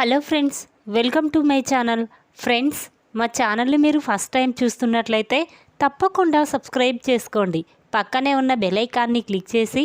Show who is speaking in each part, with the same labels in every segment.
Speaker 1: Hello friends welcome to my channel. Friends మా ఛానల్ని మీరు ఫస్ట్ టైం చూస్తున్నట్లయితే తప్పకుండా సబ్స్క్రైబ్ చేసుకోండి. పక్కనే ఉన్న బెల్ ఐకాన్ని క్లిక్ చేసి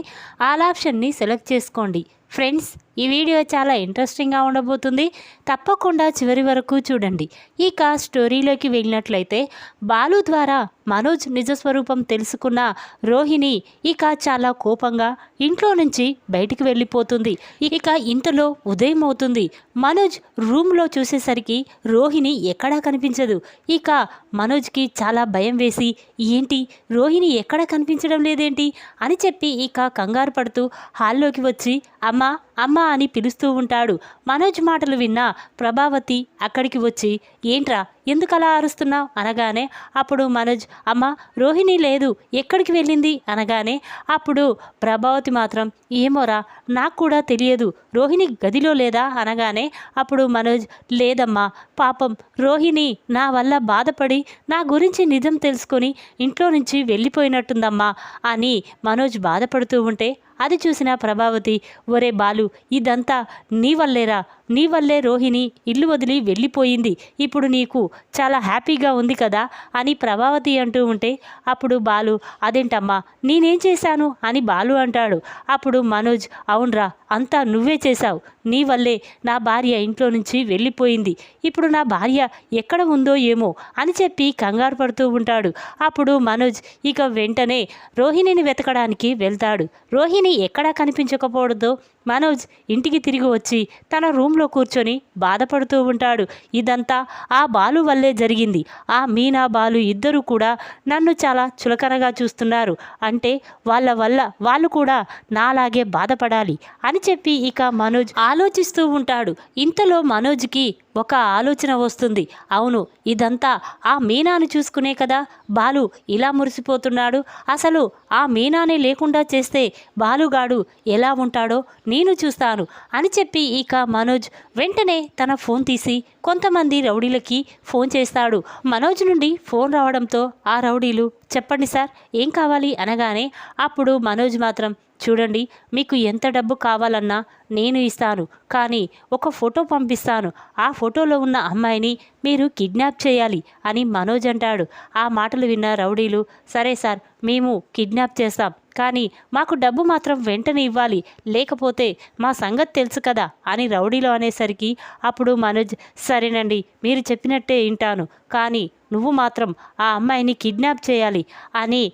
Speaker 1: ఆల్ ఆప్షన్ని సెలెక్ట్ చేసుకోండి. ఫ్రెండ్స్ ఈ వీడియో చాలా ఇంట్రెస్టింగ్గా ఉండబోతుంది. తప్పకుండా చివరి వరకు చూడండి. ఇక స్టోరీలోకి వెళ్ళినట్లయితే బాలు ద్వారా మనోజ్ నిజస్వరూపం తెలుసుకున్న రోహిణి ఇక చాలా కోపంగా ఇంట్లో నుంచి బయటికి వెళ్ళిపోతుంది. ఇక ఇంతలో ఉదయం అవుతుంది. మనోజ్ రూమ్లో చూసేసరికి రోహిణి ఎక్కడా కనిపించదు. ఇక మనోజ్కి చాలా భయం వేసి ఏంటి? రోహిణి ఎక్కడ కనిపించడం లేదేంటి? అని చెప్పి ఇక కంగారు పడుతూ హాల్లోకి వచ్చి అమ్మ అమ్మ అని పిలుస్తూ ఉంటాడు. మనోజ్ మాటలు విన్న ప్రభావతి అక్కడికి వచ్చి ఏంట్రా ఎందుకు అలా అరుస్తున్నావు? అనగానే అప్పుడు మనోజ్ అమ్మ రోహిణి లేదు ఎక్కడికి వెళ్ళింది? అనగానే అప్పుడు ప్రభావతి మాత్రం ఏమోరా నాకు కూడా తెలియదు రోహిణి గదిలో లేదా? అనగానే అప్పుడు మనోజ్ లేదమ్మా పాపం రోహిణి నా వల్ల బాధపడి నా గురించి నిజం తెలుసుకొని ఇంట్లో నుంచి వెళ్ళిపోయినట్టుందమ్మా అని మనోజ్ బాధపడుతూ ఉంటే అది చూసిన ప్రభావతి ఒరే బాలు ఇదంతా నీ వల్లేరా? నీ వల్లే రోహిణి ఇల్లు వదిలి వెళ్ళిపోయింది. ఇప్పుడు నీకు చాలా హ్యాపీగా ఉంది కదా అని ప్రభావతి అంటూ ఉంటే అప్పుడు బాలు అదేంటమ్మా నేనేం చేశాను? అని బాలు అంటాడు. అప్పుడు మనోజ్ అవునరా అంతా నువ్వే చేశావు. నీ వల్లే నా భార్య ఇంట్లో నుంచి వెళ్ళిపోయింది. ఇప్పుడు నా భార్య ఎక్కడ ఉందో ఏమో అని చెప్పి కంగారు పడుతూ ఉంటాడు. అప్పుడు మనోజ్ ఇక వెంటనే రోహిణిని వెతకడానికి వెళ్తాడు. రోహిణి ఎక్కడా కనిపించకపోవడంతో మనోజ్ ఇంటికి తిరిగి వచ్చి తన రూమ్ రూమ్లో కూర్చొని బాధపడుతూ ఉంటాడు. ఇదంతా ఆ బాలు వల్లే జరిగింది. ఆ మీనా బాలు ఇద్దరు కూడా నన్ను చాలా చులకనగా చూస్తున్నారు. అంటే వాళ్ళ వల్ల వాళ్ళు కూడా నాలాగే బాధపడాలి అని చెప్పి ఇక మనోజ్ ఆలోచిస్తూ ఉంటాడు. ఇంతలో మనోజ్కి ఒక ఆలోచన వస్తుంది. అవును ఇదంతా ఆ మీనాను చూసుకునే కదా? బాలు ఇలా మురిసిపోతున్నాడు. అసలు ఆ మీనానే లేకుండా చేస్తే బాలుగాడు ఎలా ఉంటాడో నేను చూస్తాను అని చెప్పి ఇక మనోజ్ వెంటనే తన ఫోన్ తీసి కొంతమంది రౌడీలకి ఫోన్ చేస్తాడు. మనోజ్ నుండి ఫోన్ రావడంతో ఆ రౌడీలు చెప్పండి సార్ ఏం కావాలి అనగానే అప్పుడు మనోజ్ మాత్రం చూడండి మీకు ఎంత డబ్బు కావాలన్నా నేను ఇస్తాను కానీ ఒక ఫోటో పంపిస్తాను. ఆ ఫోటోలో ఉన్న అమ్మాయిని మీరు కిడ్నాప్ చేయాలి అని మనోజ్ అంటాడు. ఆ మాటలు విన్న రౌడీలు సరే సార్ మేము కిడ్నాప్ చేస్తాం. కానీ మాకు డబ్బు మాత్రం వెంటనే ఇవ్వాలి. లేకపోతే మా సంగతి తెలుసు కదా అని రౌడీలో అనేసరికి అప్పుడు మనోజ్ సరేనండి మీరు చెప్పినట్టే వింటాను. కానీ నువ్వు మాత్రం ఆ అమ్మాయిని కిడ్నాప్ చేయాలి అని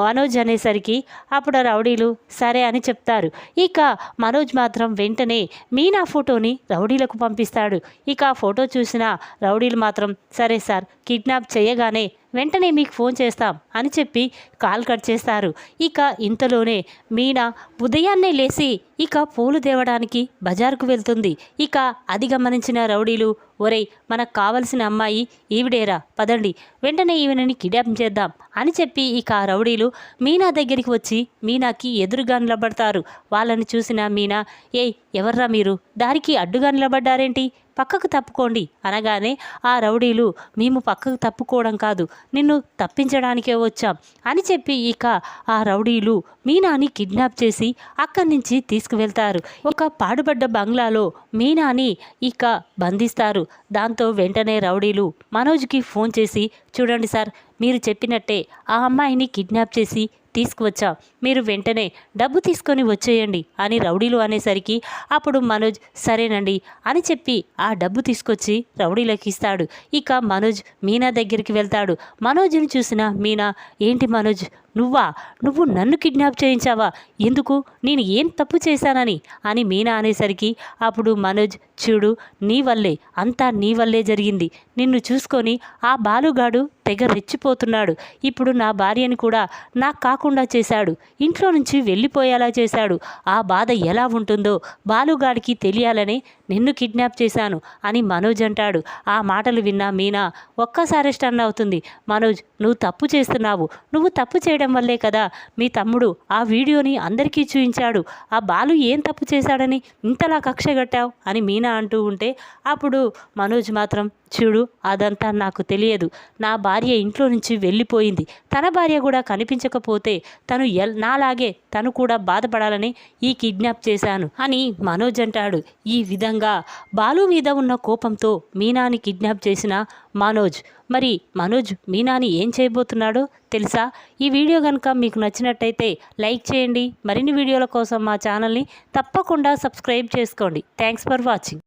Speaker 1: మనోజ్ అనేసరికి అప్పుడు రౌడీలు సరే అని చెప్తారు. ఇక మనోజ్ మాత్రం వెంటనే మీనా ఫోటోని రౌడీలకు పంపిస్తాడు. ఇక ఆ ఫోటో చూసిన రౌడీలు మాత్రం సరే సార్ కిడ్నాప్ చేయగానే వెంటనే మీకు ఫోన్ చేస్తాం అని చెప్పి కాల్ కట్ చేస్తారు. ఇక ఇంతలోనే మీనా ఉదయాన్నే లేచి ఇక పూలు తేవడానికి బజారుకు వెళ్తుంది. ఇక అది గమనించిన రౌడీలు ఒరేయ్ మనకు కావలసిన అమ్మాయి ఈవిడేరా పదండి. వెంటనే ఈవినని కిడ్నాప్ చేద్దాం అని చెప్పి ఇక ఆ రౌడీలు మీనా దగ్గరికి వచ్చి మీనాకి ఎదురుగా నిలబడతారు. వాళ్ళని చూసిన మీనా ఏయ్ ఎవర్రా మీరు? దారికి అడ్డుగా నిలబడ్డారేంటి? పక్కకు తప్పుకోండి. అనగానే ఆ రౌడీలు మేము పక్కకు తప్పుకోవడం కాదు నిన్ను తప్పించడానికే వచ్చాం. అని చెప్పి ఇక ఆ రౌడీలు మీనాని కిడ్నాప్ చేసి అక్కడి నుంచి తీసుకువెళ్తారు. ఒక పాడుపడ్డ బంగ్లాలో మీనాని ఇక బంధిస్తారు. దాంతో వెంటనే రౌడీలు మనోజ్కి ఫోన్ చేసి చూడండి సార్ మీరు చెప్పినట్టే ఆ అమ్మాయిని కిడ్నాప్ చేసి తీసుకువచ్చా? మీరు వెంటనే డబ్బు తీసుకొని వచ్చేయండి అని రౌడీలు అనేసరికి అప్పుడు మనోజ్ సరేనండి అని చెప్పి ఆ డబ్బు తీసుకొచ్చి రౌడీలకు ఇస్తాడు. ఇక మనోజ్ మీనా దగ్గరికి వెళ్తాడు. మనోజ్ని చూసిన మీనా ఏంటి మనోజ్ నువ్వా? నువ్వు నన్ను కిడ్నాప్ చేయించావా? ఎందుకు? నేను ఏం తప్పు చేశానని? అని మీనా అనేసరికి అప్పుడు మనోజ్ చూడు నీ వల్లే అంతా నీ వల్లే జరిగింది. నిన్ను చూసుకొని ఆ బాలుగాడు తెగ రెచ్చిపోతున్నాడు. ఇప్పుడు నా భార్యని కూడా నాకు కాకుండా చేశాడు. ఇంట్లో నుంచి వెళ్ళిపోయేలా చేశాడు. ఆ బాధ ఎలా ఉంటుందో బాలుగాడికి తెలియాలని నిన్ను కిడ్నాప్ చేశాను అని మనోజ్ అంటాడు. ఆ మాటలు విన్నా మీనా ఒక్కసారి స్టన్ అవుతుంది. మనోజ్ నువ్వు తప్పు చేస్తున్నావు. నువ్వు తప్పు చేయడం వల్లే కదా మీ తమ్ముడు ఆ వీడియోని అందరికీ చూపించాడు. ఆ బాలు ఏం తప్పు చేశాడని ఇంతలా కక్షగట్టావు అని మీనా అంటూ ఉంటే అప్పుడు మనోజ్ మాత్రం చూడు అదంతా నాకు తెలియదు. నా భార్య ఇంట్లో నుంచి వెళ్ళిపోయింది. తన భార్య కూడా కనిపించకపోతే తను ఎల్ నాలాగే తను కూడా బాధపడాలని ఈ కిడ్నాప్ చేశాను అని మనోజ్ అంటాడు. ఈ విధంగా బాలు మీద ఉన్న కోపంతో మీనాని కిడ్నాప్ చేసిన మనోజ్. మరి మనోజ్ మీనాని ఏం చేయబోతున్నాడో తెలుసా? ఈ వీడియో కనుక మీకు నచ్చినట్టయితే లైక్ చేయండి. మరిన్ని వీడియోల కోసం మా ఛానల్ని తప్పకుండా సబ్స్క్రైబ్ చేసుకోండి. Thanks for watching.